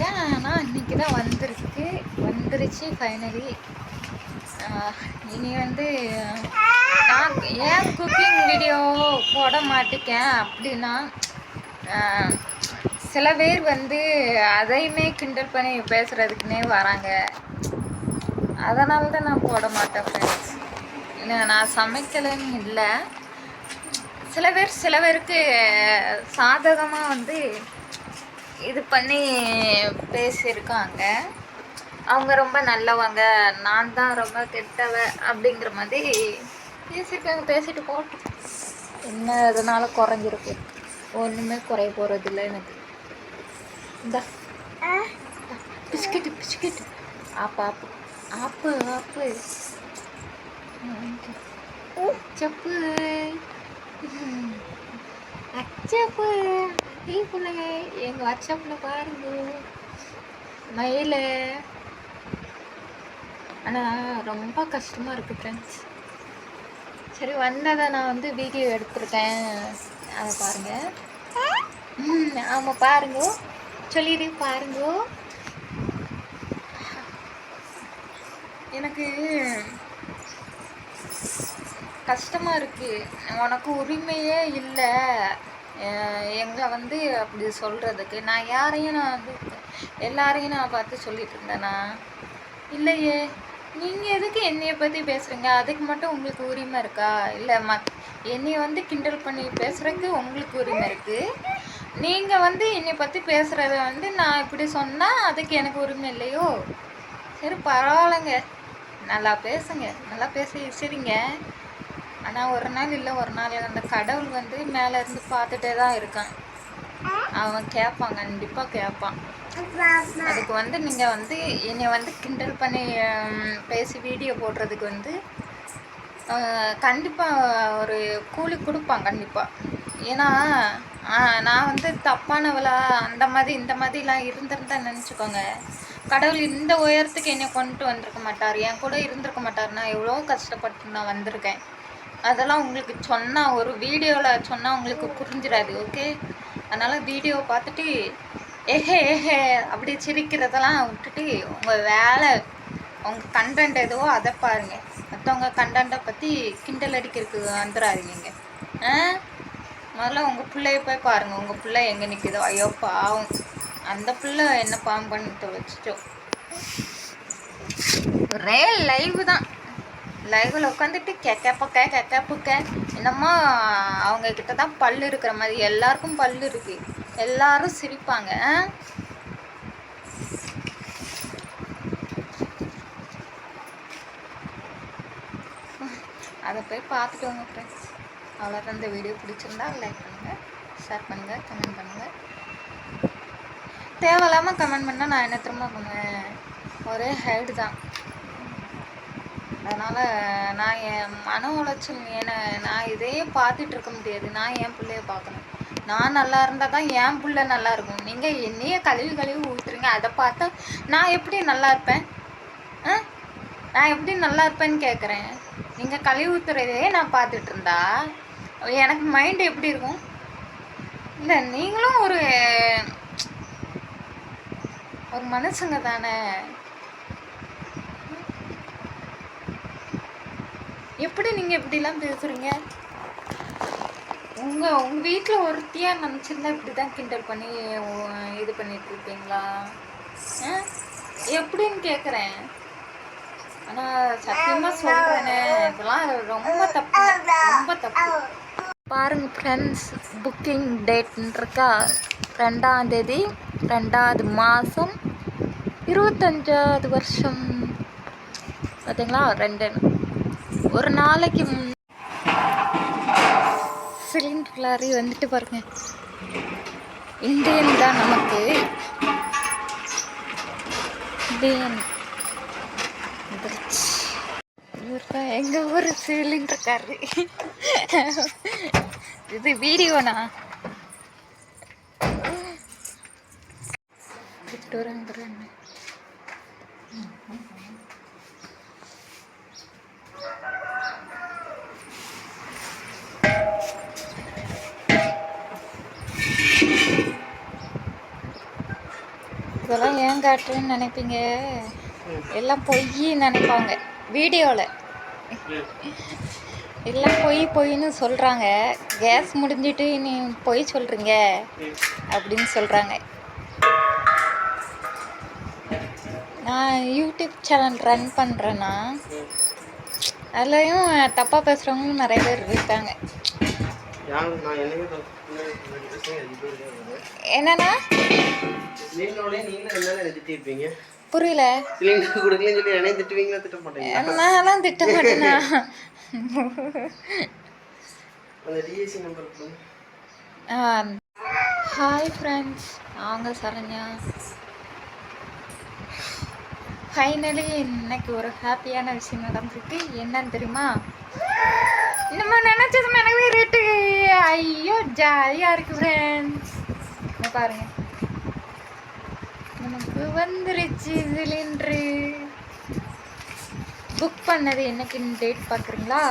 இருக்கேன் ஆனால் இன்றைக்கி தான் வந்திருக்கு. வந்துருச்சு ஃபைனலி இனி வந்து நான் ஏன் குக்கிங் வீடியோ போட மாட்டேக்கேன் அப்படின்னா சில பேர் வந்து அதையுமே கிண்டல் பண்ணி பேசுகிறதுக்குன்னே வராங்க. அதனால தான் நான் போட மாட்டேன் ஃப்ரெண்ட்ஸ் நான் சமைக்கலைன்னு இல்லை. சில பேர் சில பேருக்கு சாதகமாக வந்து இது பண்ணி பேசியிருக்காங்க. அவங்க ரொம்ப நல்லவங்க நான் தான் ரொம்ப கெட்டவ அப்படிங்கிற மாதிரி பேசியிருக்காங்க பேசிட்டு போட்டோம் என்ன அதனால குறைஞ்சிருக்கு? ஒன்றுமே குறைய போகிறதில்ல எனக்கு. இந்த. Biscuit biscuit. ஆப்பு ஆப்பு. ஆப்பு ஆப்பு. அச்சப்பு. அச்சப்பு பிள்ளைங்க எங்கள் வாட்ஸ்அப்பில் பாருங்க. மயில. ஆனால் ரொம்ப கஷ்டமாக இருக்குது ஃப்ரெண்ட்ஸ் சரி வந்ததை நான் வந்து வீடியோ எடுத்திருக்கேன். அதை பாருங்க. ம் ஆமாம் பாருங்க. சொல்லிடு பாருங்க. எனக்கு கஷ்டமா இருக்கு. உனக்கு உரிமையே இல்லை. எங்களை வந்து அப்படி சொல்கிறதுக்கு நான் யாரையும் நான் வந்து எல்லாரையும் நான் பார்த்து சொல்லிட்டு இருந்தேனா? இல்லையே. நீங்கள் எதுக்கு என்னைய பற்றி பேசுகிறீங்க அதுக்கு மட்டும் உங்களுக்கு உரிமை இருக்கா? இல்லை மத் என்னைய வந்து கிண்டல் பண்ணி பேசுகிறதுக்கு உங்களுக்கு உரிமை இருக்குது நீங்கள் வந்து என்னை பற்றி பேசுகிறத வந்து நான் இப்படி சொன்னால் அதுக்கு எனக்கு உரிமை இல்லையோ? சரி பரவாயில்லைங்க. நல்லா பேசுங்க. நல்லா பேசி சரிங்க. ஆனால் ஒரு நாள் இல்லை ஒரு நாள். அந்த கடவுள் வந்து மேலே இருந்து பார்த்துட்டே தான் இருக்கான். அவன் கேட்பான் கண்டிப்பாக கேட்பான் அதுக்கு வந்து நீங்கள் வந்து என்னை வந்து கிண்டல் பண்ணி பேசி வீடியோ போடுறதுக்கு வந்து கண்டிப்பாக ஒரு கூலி கொடுப்பான் கண்டிப்பாக ஏன்னா நான் வந்து தப்பானவளா அந்த மாதிரி இந்த மாதிரிலாம் இருந்திருந்தா நினச்சிக்கோங்க. கடவுள் இந்த உயரத்துக்கு என்னை கொண்டுட்டு வந்திருக்க மாட்டார். என் கூட இருந்திருக்க மாட்டார். நான் எவ்வளோ கஷ்டப்பட்டு நான் வந்திருக்கேன். அதெல்லாம் உங்களுக்கு சொன்னால் ஒரு வீடியோவில் சொன்னால் உங்களுக்கு புரிஞ்சிடாது ஓகே அதனால் வீடியோ பார்த்துட்டு ஏஹே ஏஹே அப்படி சிரிக்கிறதெல்லாம் விட்டுட்டு உங்கள் வேலை உங்கள் கண்டென்ட் எதுவோ அதை பாருங்கள் மற்றவங்க கண்டென்ட்டை பற்றி கிண்டல் அடிக்கிறதுக்கு வந்துடாதீங்க ஆ? முதல்ல உங்கள் பிள்ளைய போய் பாருங்கள் உங்கள் பிள்ளை எங்கே நிற்குதோ ஐயோ பாவம். அந்த பிள்ளை என்ன பாவம் பண்ணிட்டு ஒரே லைவ் தான். லைவில் உட்காந்துட்டு கெக்க பக்க கெக்க பக்க என்னமோ அவங்க கிட்ட தான் பல் இருக்கிற மாதிரி. எல்லாருக்கும் பல் இருக்கு. எல்லாரும் சிரிப்பாங்க. அதை போய் பார்த்துட்டு வாங்க ஃப்ரெண்ட்ஸ் அவ்வளோதான் இந்த வீடியோ பிடிச்சிருந்தா லைக் பண்ணுங்கள் ஷேர் பண்ணுங்கள் கமெண்ட் பண்ணுங்கள் தேவையில்லாமல் கமெண்ட் பண்ணால் நான் என்ன திரும்ப பண்ணுவேன்? ஒரே ஹைடு தான். அதனால் நான் என் மன உளைச்சல் ஏன்னா நான் இதையே பார்த்துட்டு இருக்க முடியாது. நான் என் பிள்ளைய பார்க்கணும். நான் நல்லா இருந்தால் தான் என் பிள்ளை நல்லா இருக்கும். நீங்கள் என்னையே கழுவி கழுவி ஊற்றுறீங்க அதை பார்த்தா நான் எப்படி நல்லா இருப்பேன்? ஆ? நான் எப்படி நல்லா இருப்பேன்னு கேட்குறேன் நீங்கள் கழுவி ஊற்றுறதையே நான் பார்த்துட்டு இருந்தா? எனக்கு மைண்டு எப்படி இருக்கும்? இல்லை நீங்களும் ஒரு ஒரு மனுஷங்க தானே. எப்படி நீங்க இப்படிலாம் பேசுறீங்க? உங்க உங்க ஒருத்தியாக ஒருத்தியா நினைச்சிருந்தா இப்படிதான் கிண்டல் பண்ணி இது பண்ணிட்டு இருப்பீங்களா? ஆ? எப்படின்னு கேக்குறேன். ஆனால் சத்தியமாக சொல்கிறேனே இதெல்லாம் ரொம்ப தப்பு. ரொம்ப தப்பு. பாருங்க ஃப்ரெண்ட்ஸ் புக்கிங் டேட்ன்றிருக்கா ரெண்டாந்தேதி ரெண்டாவது மாதம் இருபத்தஞ்சாவது வருஷம். பார்த்தீங்களா ரெண்டு ஒரு நாளைக்கு சிலிண்டர் லாரி வந்துட்டு பாருங்க. இந்தியன் தான் நமக்கு. இந்தியன். இவர் தான் எங்கள் ஊர் சிலிண்டர்காரு இது வீடியோனா எடுத்துட்டு இதெல்லாம் ஏன் காட்டுறேன்னு நினைப்பீங்க? எல்லாம் பொய் நினைப்பாங்க. வீடியோவில் எல்லாம் பொய் பொய்ன்னு சொல்கிறாங்க கேஸ் முடிஞ்சிட்டு நீ பொய் சொல்கிறீங்க அப்படின்னு சொல்கிறாங்க நான் யூடியூப் சேனல் ரன் பண்ணுறேன்னா அதுலேயும் தப்பாக பேசுகிறவங்களும் நிறைய பேர் இருக்காங்க. என்னன்னா புரியல. திட்டுவீங்களா திட்ட மாட்டேனா ஹாய் ஃப்ரெண்ட்ஸ் நாங்க சரண்யா. ஃபைனலி இன்னைக்கு ஒரு ஹாப்பியான விஷயம் நடந்திருக்கு. என்னன்னு தெரியுமா? நம்ம நினச்சது நினைவே ரேட்டு ஐயோ ஜாலியாக இருக்கு ஃப்ரெண்ட்ஸ் பாருங்க நமக்கு வந்துருச்சு சிலிண்ட்ரு புக் பண்ணது என்னைக்குன்னு டேட் பார்க்குறீங்களா